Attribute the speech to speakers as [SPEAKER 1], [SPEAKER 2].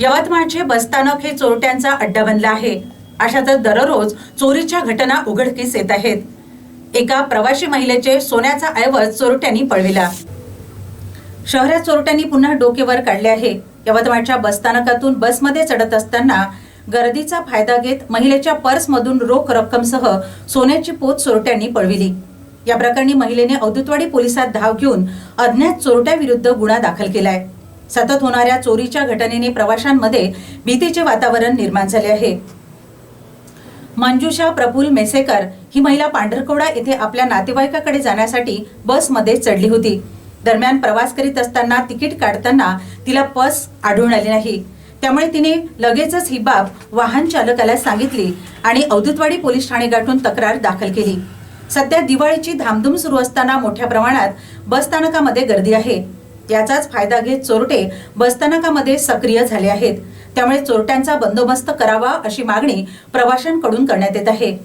[SPEAKER 1] यवतमाळचे बसस्थानक हे चोरट्यांचा अड्डा बनला आहे. अशातच दररोज चोरीच्या घटना उघडकीस येत आहेत. एका प्रवासी महिलेचे सोन्याचा ऐवज चोरट्यांनी पळविला. शहरात चोरट्यांनी पुन्हा डोकेवर काढले आहे. यवतमाळच्या बसस्थानकातून बसमध्ये चढत असताना गर्दीचा फायदा घेत महिलेच्या पर्समधून रोख रक्कमसह सोन्याची पोत चोरट्यांनी पळविली. या प्रकरणी महिलेने औदुतवाडी पोलिसात धाव घेऊन अज्ञात चोरट्याविरुद्ध गुन्हा दाखल केलाय. सतत होणाऱ्या चोरीच्या घटनेने प्रवाशांमध्ये भीतीचे वातावरण निर्माण झाले आहे. मंजुषा प्रफुल मेसेकर ही महिला पांढरकोडा येथे आपल्या नातेवाईकाकडे जाण्यासाठी बसमध्ये चढली होती. दरम्यान प्रवास करीत असताना तिकीट काढताना तिला बस आढळून आली नाही. त्यामुळे तिने लगेचच ही बाब वाहन चालकाला सांगितली आणि औदुतवाडी पोलीस ठाणे गाठून तक्रार दाखल केली. सध्या दिवाळीची धामधूम सुरू असताना मोठ्या प्रमाणात बसस्थानकामध्ये गर्दी आहे. याचाच फायदा घेत चोरटे बसस्थानकामध्ये सक्रिय झाले आहेत. त्यामुळे चोरट्यांचा बंदोबस्त करावा अशी मागणी प्रवाशांकडून करण्यात येत आहे.